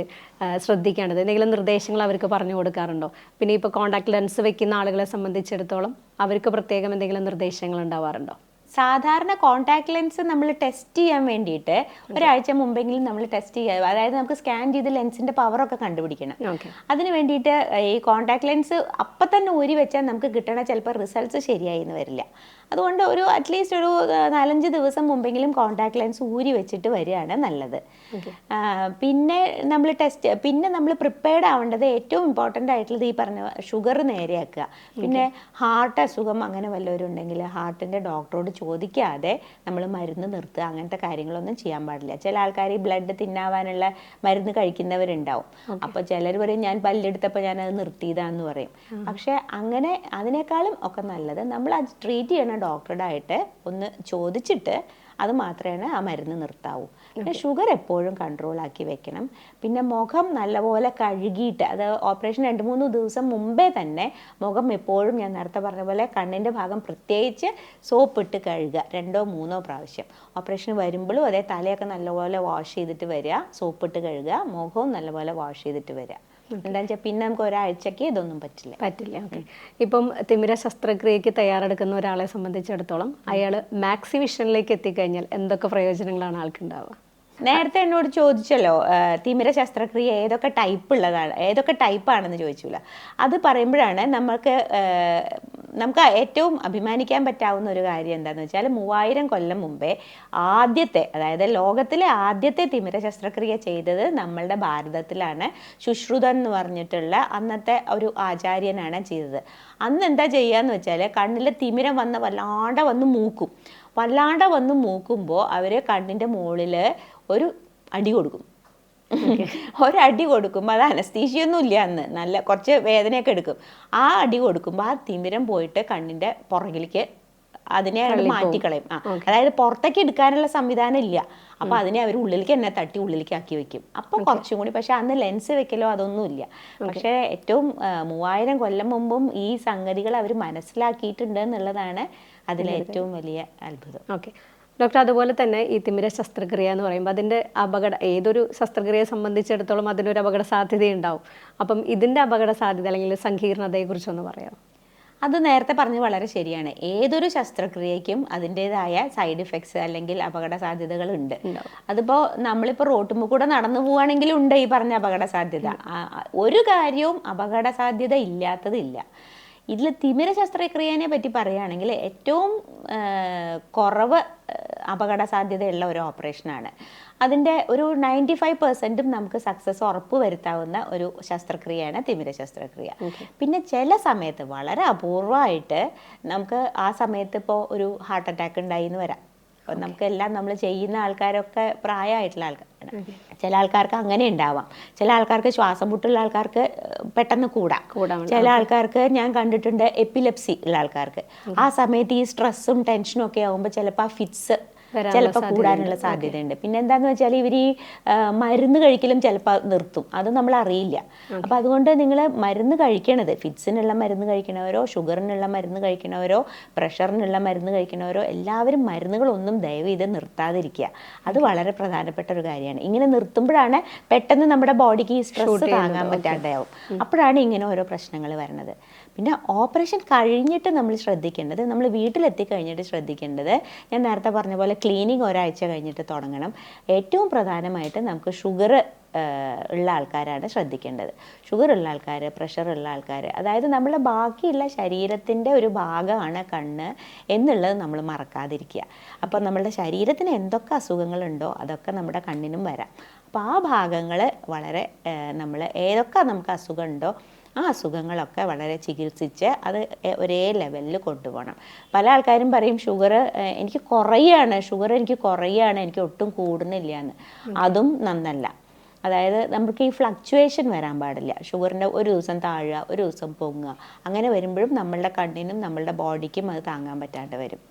ശ്രദ്ധിക്കേണ്ടത്? എന്തെങ്കിലും നിർദ്ദേശങ്ങൾ അവർക്ക് പറഞ്ഞു കൊടുക്കാറുണ്ടോ? പിന്നെ ഇപ്പോൾ കോണ്ടാക്ട് ലെൻസ് വെക്കുന്ന ആളുകളെ സംബന്ധിച്ചിടത്തോളം അവർക്ക് പ്രത്യേകം എന്തെങ്കിലും നിർദ്ദേശങ്ങൾ ഉണ്ടാവാറുണ്ടോ? സാധാരണ കോൺടാക്ട് ലെൻസ് നമ്മൾ ടെസ്റ്റ് ചെയ്യാൻ വേണ്ടിയിട്ട് ഒരാഴ്ച മുമ്പെങ്കിലും നമ്മൾ ടെസ്റ്റ് ചെയ്യുക അതായത് നമുക്ക് സ്കാൻ ചെയ്ത് ലെൻസിന്റെ പവറൊക്കെ കണ്ടുപിടിക്കണം. അതിന് വേണ്ടിയിട്ട് ഈ കോൺടാക്ട് ലെൻസ് അപ്പം തന്നെ ഊരി വെച്ചാൽ നമുക്ക് കിട്ടണ ചിലപ്പോൾ റിസൾട്ട്സ് ശരിയായി എന്ന് വരില്ല. അതുകൊണ്ട് ഒരു അറ്റ്ലീസ്റ്റ് ഒരു നാലഞ്ച് ദിവസം മുമ്പെങ്കിലും കോൺടാക്ട് ലെൻസ് ഊരി വെച്ചിട്ട് വരികയാണ് നല്ലത്. പിന്നെ നമ്മൾ ടെസ്റ്റ് പിന്നെ നമ്മൾ പ്രിപ്പയർഡ് ആവേണ്ടത് ഏറ്റവും ഇമ്പോർട്ടന്റ് ആയിട്ടുള്ളത് ഈ പറഞ്ഞ ഷുഗർ നേരെയാക്കുക. പിന്നെ ഹാർട്ട് അസുഖം അങ്ങനെ വല്ലവരും ഉണ്ടെങ്കിൽ ഹാർട്ടിന്റെ ഡോക്ടറോട് ചോദിക്കാതെ നമ്മൾ മരുന്ന് നിർത്തുക അങ്ങനത്തെ കാര്യങ്ങളൊന്നും ചെയ്യാൻ പാടില്ല. ചില ആൾക്കാർ ഈ ബ്ലഡ് തിന്നാവാനുള്ള മരുന്ന് കഴിക്കുന്നവരുണ്ടാവും. അപ്പോൾ ചിലർ പറയും ഞാൻ പല്ലെടുത്തപ്പോൾ ഞാൻ അത് നിർത്തിയതാന്ന് പറയും. പക്ഷേ അങ്ങനെ അതിനേക്കാളും ഒക്കെ നല്ലത് നമ്മൾ അത് ട്രീറ്റ് ചെയ്യണ. ഡോക്ടറുടെ ആയിട്ട് ഒന്ന് ചോദിച്ചിട്ട് അത് മാത്രമേ ആ മരുന്ന് നിർത്താവൂ. പിന്നെ ഷുഗർ എപ്പോഴും കൺട്രോൾ ആക്കി വെക്കണം. പിന്നെ മുഖം നല്ലപോലെ കഴുകിയിട്ട് അത് ഓപ്പറേഷൻ രണ്ട് മൂന്ന് ദിവസം മുമ്പേ തന്നെ മുഖം എപ്പോഴും ഞാൻ നേരത്തെ പറഞ്ഞ പോലെ കണ്ണിന്റെ ഭാഗം പ്രത്യേകിച്ച് സോപ്പ് ഇട്ട് കഴുകുക രണ്ടോ മൂന്നോ പ്രാവശ്യം. ഓപ്പറേഷൻ വരുമ്പോഴും അതേ തലയൊക്കെ നല്ലപോലെ വാഷ് ചെയ്തിട്ട് വരിക സോപ്പ് ഇട്ട് കഴുകുക മുഖവും നല്ലപോലെ വാഷ് ചെയ്തിട്ട് വരിക. എന്താണെന്ന് വെച്ചാൽ പിന്നെ നമുക്ക് ഒരാഴ്ചക്ക് ഇതൊന്നും പറ്റില്ല. പറ്റില്ല ഓക്കെ. ഇപ്പം തിമിര ശസ്ത്രക്രിയക്ക് തയ്യാറെടുക്കുന്ന ഒരാളെ സംബന്ധിച്ചിടത്തോളം അയാൾ മാക്സിവിഷനിലേക്ക് എത്തിക്കഴിഞ്ഞാൽ എന്തൊക്കെ പ്രയോജനങ്ങളാണ് ആൾക്കുണ്ടാവുക? നേരത്തെ എന്നോട് ചോദിച്ചല്ലോ തിമിര ശസ്ത്രക്രിയ ഏതൊക്കെ ടൈപ്പ് ഉള്ളതാണ് ഏതൊക്കെ ടൈപ്പാണെന്ന് ചോദിച്ചില്ല. അത് പറയുമ്പോഴാണ് നമ്മൾക്ക് നമുക്ക് ഏറ്റവും അഭിമാനിക്കാൻ പറ്റാവുന്ന ഒരു കാര്യം എന്താണെന്ന് വെച്ചാൽ മൂവായിരം കൊല്ലം മുമ്പേ ആദ്യത്തെ അതായത് ലോകത്തിലെ ആദ്യത്തെ തിമിര ശസ്ത്രക്രിയ ചെയ്തത് നമ്മളുടെ ഭാരതത്തിലാണ്. ശുശ്രുതൻ എന്ന് പറഞ്ഞിട്ടുള്ള അന്നത്തെ ഒരു ആചാര്യനാണ് ചെയ്തത്. അന്ന് എന്താ ചെയ്യാന്ന് വെച്ചാൽ കണ്ണിൽ തിമിരം വന്ന് വല്ലാണ്ട് വന്ന് മൂക്കും. വല്ലാണ്ട് വന്ന് മൂക്കുമ്പോൾ അവർ കണ്ണിന്റെ മുകളിൽ ഒരു അടി കൊടുക്കും. ഒരടി കൊടുക്കുമ്പോൾ അത് അനസ്തീഷ്യൊന്നും ഇല്ല അന്ന് നല്ല കുറച്ച് വേദനയൊക്കെ എടുക്കും. ആ അടി കൊടുക്കുമ്പോൾ ആ തിമിരം പോയിട്ട് കണ്ണിന്റെ പുറകിലേക്ക് അതിനെ മാറ്റിക്കളയും. ആ അതായത് പുറത്തേക്ക് എടുക്കാനുള്ള സംവിധാനം ഇല്ല. അപ്പൊ അതിനെ അവർ ഉള്ളിലേക്ക് എന്നെ തട്ടി ഉള്ളിലേക്ക് ആക്കി വെക്കും. അപ്പൊ കുറച്ചും കൂടി പക്ഷെ അന്ന് ലെൻസ് വെക്കലോ അതൊന്നും ഇല്ല. പക്ഷെ ഏറ്റവും മൂവായിരം കൊല്ലം മുമ്പും ഈ സംഗതികൾ അവർ മനസ്സിലാക്കിയിട്ടുണ്ട് എന്നുള്ളതാണ് അതിലെ ഏറ്റവും വലിയ അത്ഭുതം. ഓക്കെ. ഡോക്ടർ അതുപോലെ തന്നെ ഈ തിമിര ശസ്ത്രക്രിയ എന്ന് പറയുമ്പോൾ അതിന്റെ അപകട ഏതൊരു ശസ്ത്രക്രിയയെ സംബന്ധിച്ചിടത്തോളം അതിനൊരു അപകട സാധ്യതയുണ്ടാവും. അപ്പം ഇതിന്റെ അപകട സാധ്യത അല്ലെങ്കിൽ സങ്കീർണതയെക്കുറിച്ചൊന്ന് പറയാം അത് നേരത്തെ പറഞ്ഞ് വളരെ ശരിയാണ്. ഏതൊരു ശസ്ത്രക്രിയയ്ക്കും അതിന്റെതായ സൈഡ് ഇഫക്ട്സ് അല്ലെങ്കിൽ അപകട സാധ്യതകൾ ഉണ്ട്. അതിപ്പോൾ നമ്മളിപ്പോൾ റോട്ടുമ്പോൾ കൂടെ നടന്നു പോവുകയാണെങ്കിൽ ഉണ്ട് ഈ പറഞ്ഞ അപകട സാധ്യത. ഒരു കാര്യവും അപകട സാധ്യത ഇല്ലാത്തതില്ല. ഇതിൽ തിമിര ശസ്ത്രക്രിയനെ പറ്റി പറയുകയാണെങ്കിൽ ഏറ്റവും കുറവ് അപകട സാധ്യതയുള്ള ഒരു ഓപ്പറേഷനാണ്. അതിന്റെ ഒരു നയന്റി ഫൈവ് പെർസെന്റും നമുക്ക് സക്സസ് ഉറപ്പ് വരുത്താവുന്ന ഒരു ശസ്ത്രക്രിയയാണ് തിമിര ശസ്ത്രക്രിയ. പിന്നെ ചില സമയത്ത് വളരെ അപൂർവമായിട്ട് നമുക്ക് ആ സമയത്ത് ഇപ്പോൾ ഒരു ഹാർട്ട് അറ്റാക്ക് ഉണ്ടായി എന്ന് വരാം. അപ്പോൾ നമുക്കെല്ലാം നമ്മൾ ചെയ്യുന്ന ആൾക്കാരൊക്കെ പ്രായമായിട്ടുള്ള ആൾക്കാരാണ് ചില ആൾക്കാർക്ക് അങ്ങനെ ഉണ്ടാവാം. ചില ആൾക്കാർക്ക് ശ്വാസം മുട്ടുള്ള ആൾക്കാർക്ക് പെട്ടെന്ന് കൂടാം. കൂടാം. ചില ആൾക്കാർക്ക് ഞാൻ കണ്ടിട്ടുണ്ട് എപ്പിലെപ്സി ഉള്ള ആൾക്കാർക്ക്. ആ സമയത്ത് ഈ സ്ട്രെസ്സും ടെൻഷനും ഒക്കെ ആകുമ്പോൾ ചിലപ്പോൾ ആ ഫിറ്റ്സ് ചിലപ്പോൾ കൂടാനുള്ള സാധ്യതയുണ്ട്. പിന്നെ എന്താന്ന് വെച്ചാൽ ഇവർ ഈ മരുന്ന് കഴിക്കലും ചിലപ്പോൾ നിർത്തും. അത് നമ്മൾ അറിയില്ല. അപ്പം അതുകൊണ്ട് നിങ്ങൾ മരുന്ന് കഴിക്കണത് ഫിറ്റ്സിനുള്ള മരുന്ന് കഴിക്കണവരോ ഷുഗറിനുള്ള മരുന്ന് കഴിക്കണവരോ പ്രഷറിനുള്ള മരുന്ന് കഴിക്കണവരോ എല്ലാവരും മരുന്നുകളൊന്നും ദയവ് ചെയ്ത് നിർത്താതിരിക്കുക. അത് വളരെ പ്രധാനപ്പെട്ട ഒരു കാര്യമാണ്. ഇങ്ങനെ നിർത്തുമ്പോഴാണ് പെട്ടെന്ന് നമ്മുടെ ബോഡിക്ക് ഈ സ്ട്രെസ് താങ്ങാൻ പറ്റാണ്ടാവും. അപ്പോഴാണ് ഇങ്ങനെ ഓരോ പ്രശ്നങ്ങൾ വരുന്നത് പിന്നെ ഓപ്പറേഷൻ കഴിഞ്ഞിട്ട് നമ്മൾ ശ്രദ്ധിക്കേണ്ടത് നമ്മൾ വീട്ടിലെത്തി കഴിഞ്ഞിട്ട് ശ്രദ്ധിക്കേണ്ടത് ഞാൻ നേരത്തെ പറഞ്ഞ പോലെ ക്ലീനിങ് ഒരാഴ്ച കഴിഞ്ഞിട്ട് തുടങ്ങണം. ഏറ്റവും പ്രധാനമായിട്ട് നമുക്ക് ഷുഗർ ഉള്ള ആൾക്കാരാണ് ശ്രദ്ധിക്കേണ്ടത്. ഷുഗർ ഉള്ള ആൾക്കാർ പ്രഷർ ഉള്ള ആൾക്കാർ അതായത് നമ്മളെ ബാക്കിയുള്ള ശരീരത്തിന്റെ ഒരു ഭാഗമാണ് കണ്ണ് എന്നുള്ളത് നമ്മൾ മറക്കാതിരിക്കുക. അപ്പോൾ നമ്മളുടെ ശരീരത്തിന് എന്തൊക്കെ അസുഖങ്ങളുണ്ടോ അതൊക്കെ നമ്മുടെ കണ്ണിനും വരാം. അപ്പോൾ ആ ഭാഗങ്ങൾ വളരെ നമ്മൾ ഏതൊക്കെ നമുക്ക് അസുഖമുണ്ടോ ആ അസുഖങ്ങളൊക്കെ വളരെ ചികിത്സിച്ച് അത് ഒരേ ലെവലിൽ കൊണ്ടുപോകണം. പല ആൾക്കാരും പറയും ഷുഗർ എനിക്ക് കുറയാണ് ഷുഗർ എനിക്ക് കുറയാണ് എനിക്ക് ഒട്ടും കൂടുന്നില്ല എന്ന്. അതും നന്നല്ല. അതായത് നമുക്ക് ഈ ഫ്ലക്ച്വേഷൻ വരാൻ പാടില്ല. ഷുഗറിന്റെ ഒരു ദിവസം താഴുക ഒരു ദിവസം പൊങ്ങുക അങ്ങനെ വരുമ്പോഴും നമ്മളുടെ കണ്ണിനും നമ്മളുടെ ബോഡിക്കും അത് താങ്ങാൻ പറ്റാണ്ട് വരും.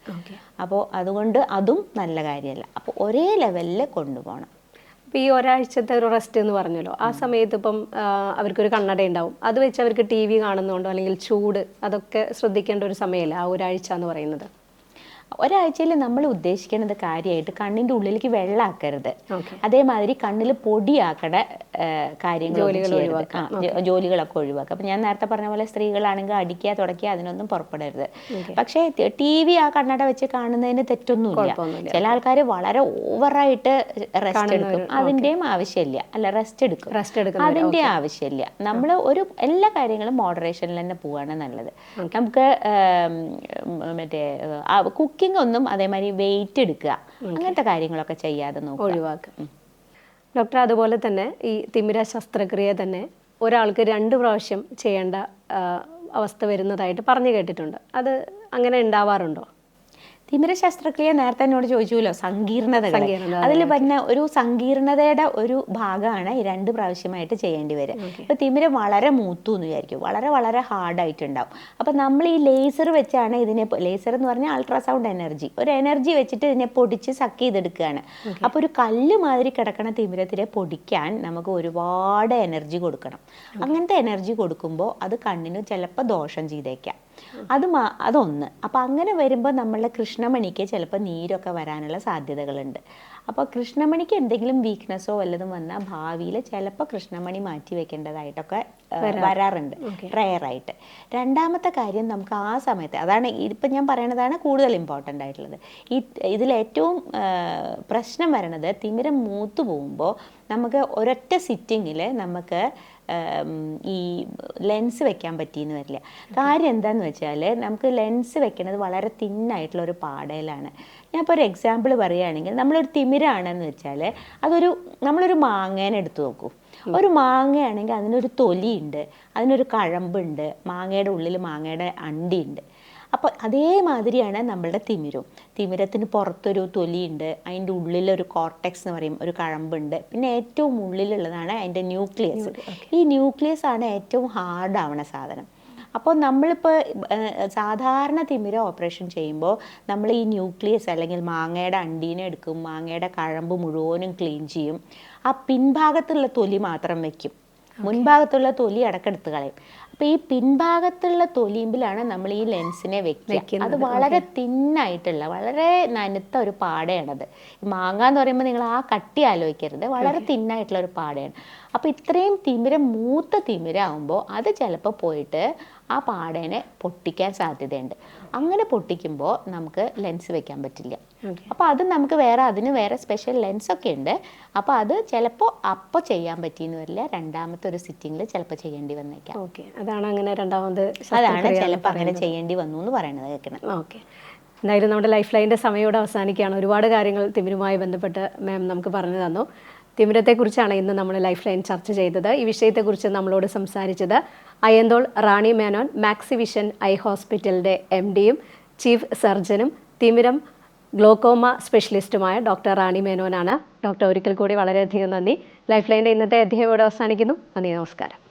അപ്പോൾ അതുകൊണ്ട് അതും നല്ല കാര്യമല്ല. അപ്പോൾ ഒരേ ലെവലിൽ കൊണ്ടുപോകണം. അപ്പോൾ ഈ ഒരാഴ്ചത്തെ ഒരു റെസ്റ്റ് എന്ന് പറഞ്ഞല്ലോ. ആ സമയത്ത് ഇപ്പം അവർക്കൊരു കണ്ണട ഉണ്ടാവും. അത് വെച്ച് അവർക്ക് ടി വി കാണുന്നുണ്ടോ അല്ലെങ്കിൽ ചൂട് അതൊക്കെ ശ്രദ്ധിക്കേണ്ട ഒരു സമയമല്ല ആ ഒരാഴ്ച എന്ന് പറയുന്നത്? ഒരാഴ്ചയിൽ നമ്മൾ ഉദ്ദേശിക്കുന്നത് കാര്യമായിട്ട് കണ്ണിന്റെ ഉള്ളിലേക്ക് വെള്ളമാക്കരുത് ഓക്കെ. അതേമാതിരി കണ്ണിൽ പൊടിയാക്കണ കാര്യങ്ങൾ ഒഴിവാക്കാം. ജോലികളൊക്കെ ഒഴിവാക്കുക. അപ്പം ഞാൻ നേരത്തെ പറഞ്ഞ പോലെ സ്ത്രീകളാണെങ്കിൽ അടിക്കുക തുടക്കുക അതിനൊന്നും പുറപ്പെടരുത്. പക്ഷേ ടി വി ആ കണ്ണട വെച്ച് കാണുന്നതിന് തെറ്റൊന്നുമില്ല. ചില ആൾക്കാർ വളരെ ഓവറായിട്ട് റെസ്റ്റ് എടുക്കും. അതിന്റെയും ആവശ്യമില്ല. അല്ല റെസ്റ്റ് എടുക്കും. റെസ്റ്റ് എടുക്കും അതിന്റെ ആവശ്യമില്ല. നമ്മൾ ഒരു എല്ലാ കാര്യങ്ങളും മോഡറേഷനിൽ തന്നെ പോവാണ് നല്ലത്. നമുക്ക് മറ്റേ മറ്റേ കുക്കിംഗ് ഒന്നും അതേമാതിരി വെയിറ്റ് എടുക്കുക. അങ്ങനത്തെ കാര്യങ്ങളൊക്കെ ചെയ്യാതെ നോക്കുക. ഒഴിവാക്കുക. ഡോക്ടർ അതുപോലെ തന്നെ ഈ തിമിര ശസ്ത്രക്രിയ തന്നെ ഒരാൾക്ക് രണ്ട് പ്രാവശ്യം ചെയ്യേണ്ട ആ, അവസ്ഥ വരുന്നതായിട്ട് പറഞ്ഞു കേട്ടിട്ടുണ്ട്. അത് അങ്ങനെ ഉണ്ടാവാറുണ്ടോ? തിമിര ശസ്ത്രക്രിയ നേരത്തെ എന്നോട് ചോദിച്ചുല്ലോ സങ്കീർണതകൾ സങ്കീർണതകൾ, അതിൽ പറഞ്ഞ ഒരു സങ്കീർണതയുടെ ഒരു ഭാഗമാണ് ഈ രണ്ട് പ്രാവശ്യമായിട്ട് ചെയ്യേണ്ടി വരിക. ഇപ്പൊ തിമിരം വളരെ മൂത്തു എന്ന് വിചാരിക്കും. വളരെ വളരെ ഹാർഡായിട്ടുണ്ടാവും. അപ്പൊ നമ്മൾ ഈ ലേസർ വെച്ചാണ് ഇതിനെ ലേസർ എന്ന് പറഞ്ഞാൽ അൾട്രാസൗണ്ട് എനർജി. ഒരു എനർജി വെച്ചിട്ട് ഇതിനെ പൊടിച്ച് സക്ക് ചെയ്തെടുക്കുകയാണ്. അപ്പൊ ഒരു കല്ല് മാതിരി കിടക്കണ തിമിരത്തിനെ പൊടിക്കാൻ നമുക്ക് ഒരുപാട് എനർജി കൊടുക്കണം. അങ്ങനത്തെ എനർജി കൊടുക്കുമ്പോൾ അത് കണ്ണിന് ചിലപ്പോൾ ദോഷം ചെയ്തേക്കാം. അത് മാ- അതൊന്ന്. അപ്പം അങ്ങനെ വരുമ്പോൾ നമ്മളുടെ കൃഷ്ണമണിക്ക് ചിലപ്പോൾ നീരൊക്കെ വരാനുള്ള സാധ്യതകളുണ്ട്. അപ്പോൾ കൃഷ്ണമണിക്ക് എന്തെങ്കിലും വീക്ക്നെസ്സോ വല്ലതും വന്നാൽ ഭാവിയിൽ ചിലപ്പോൾ കൃഷ്ണമണി മാറ്റി വെക്കേണ്ടതായിട്ടൊക്കെ വരാറുണ്ട്. റയറായിട്ട് രണ്ടാമത്തെ കാര്യം നമുക്ക് ആ സമയത്ത് അതാണ് ഇപ്പം ഞാൻ പറയണതാണ് കൂടുതൽ ഇമ്പോർട്ടന്റ് ആയിട്ടുള്ളത്. ഈ ഇതിലേറ്റവും പ്രശ്നം വരണത് തിമിരം മൂത്ത് പോകുമ്പോൾ നമുക്ക് ഒരൊറ്റ സിറ്റിങ്ങിൽ നമുക്ക് ഈ ലെൻസ് വെക്കാൻ പറ്റിയെന്ന് വരില്ല. കാര്യം എന്താണെന്ന് വെച്ചാൽ നമുക്ക് ലെൻസ് വെക്കുന്നത് വളരെ തിന്നായിട്ടുള്ള ഒരു പാടയിലാണ് ഞാൻ ഇപ്പോൾ ഒരു എക്സാമ്പിൾ പറയുകയാണെങ്കിൽ നമ്മളൊരു തിമിരാണെന്ന് വെച്ചാൽ അതൊരു നമ്മളൊരു മാങ്ങേനെ എടുത്ത് നോക്കൂ. ഒരു മാങ്ങയാണെങ്കിൽ അതിനൊരു തൊലിയുണ്ട് അതിനൊരു കഴമ്പുണ്ട് മാങ്ങയുടെ ഉള്ളിൽ മാങ്ങയുടെ അണ്ടിയുണ്ട്. അപ്പോൾ അതേമാതിരിയാണ് നമ്മളുടെ തിമിരും. തിമിരത്തിന് പുറത്തൊരു തൊലിയുണ്ട് അതിന്റെ ഉള്ളിലൊരു കോർട്ടെക്സ് എന്ന് പറയും ഒരു കഴമ്പുണ്ട്. പിന്നെ ഏറ്റവും ഉള്ളിലുള്ളതാണ് അതിന്റെ ന്യൂക്ലിയസ് ഈ ന്യൂക്ലിയസ് ആണ് ഏറ്റവും ഹാർഡാവണ സാധനം. അപ്പോൾ നമ്മളിപ്പോൾ സാധാരണ തിമിര ഓപ്പറേഷൻ ചെയ്യുമ്പോൾ നമ്മൾ ഈ ന്യൂക്ലിയസ് അല്ലെങ്കിൽ മാങ്ങയുടെ അണ്ടീനെ എടുക്കും മാങ്ങയുടെ കഴമ്പ് മുഴുവനും ക്ലീൻ ചെയ്യും. ആ പിൻഭാഗത്തുള്ള തൊലി മാത്രം വയ്ക്കും മുൻഭാഗത്തുള്ള തൊലി അടക്കെടുത്ത് കളയും. അപ്പൊ ഈ പിൻഭാഗത്തുള്ള തൊലിമ്പിലാണ് നമ്മൾ ഈ ലെൻസിനെ വെക്കുക അത് വളരെ തിന്നായിട്ടുള്ള വളരെ നനുത്ത ഒരു പാടയാണത്. മാങ്ങ എന്ന് പറയുമ്പോൾ നിങ്ങൾ ആ കട്ടി ആലോചിക്കരുത്. വളരെ തിന്നായിട്ടുള്ള ഒരു പാടയാണ്. അപ്പൊ ഇത്രയും തിമിരം മൂത്ത തിമിരാകുമ്പോൾ അത് ചിലപ്പോൾ പോയിട്ട് ആ പാടേനെ പൊട്ടിക്കാൻ സാധ്യതയുണ്ട്. അങ്ങനെ പൊട്ടിക്കുമ്പോൾ നമുക്ക് ലെൻസ് വെക്കാൻ പറ്റില്ല. അപ്പോൾ അത് നമുക്ക് വേറെ അതിന് വേറെ സ്പെഷ്യൽ ലെൻസ് ഒക്കെ ഉണ്ട്. അപ്പോൾ അത് ചിലപ്പോൾ അപ്പോൾ ചെയ്യാൻ പറ്റിയെന്ന് വരില്ല. രണ്ടാമത്തെ ഒരു സിറ്റിംഗിൽ ചിലപ്പോൾ ചെയ്യേണ്ടി വന്നേക്കാം. ഓക്കെ അതാണ് അങ്ങനെ രണ്ടാമത് അതാണ് ചിലപ്പോൾ അങ്ങനെ ചെയ്യേണ്ടി വന്നു എന്ന് പറയണത് കേൾക്കണം ഓക്കെ എന്തായാലും നമ്മുടെ ലൈഫ് ലൈന്റെ സമയോടെ അവസാനിക്കുകയാണ്. ഒരുപാട് കാര്യങ്ങൾ തിമിരുമായി ബന്ധപ്പെട്ട് മാം നമുക്ക് പറഞ്ഞു തന്നു. തിമിരത്തെക്കുറിച്ചാണ് ഇന്ന് നമ്മൾ ലൈഫ് ലൈൻ ചർച്ച ചെയ്തത്. ഈ വിഷയത്തെക്കുറിച്ച് നമ്മളോട് സംസാരിച്ചത് അയ്യന്തോൾ റാണി മേനോൻ മാക്സിവിഷൻ ഐ ഹോസ്പിറ്റലിന്റെ എം ഡിയും ചീഫ് സർജനും തിമിരം ഗ്ലോക്കോമ സ്പെഷ്യലിസ്റ്റുമായ ഡോക്ടർ റാണി മേനോനാണ്. ഡോക്ടർ ഒരിക്കൽ കൂടി വളരെയധികം നന്ദി. ലൈഫ് ലൈന്റെ ഇന്നത്തെ അധ്യായം ഇവിടെ അവസാനിക്കുന്നു. നന്ദി നമസ്കാരം.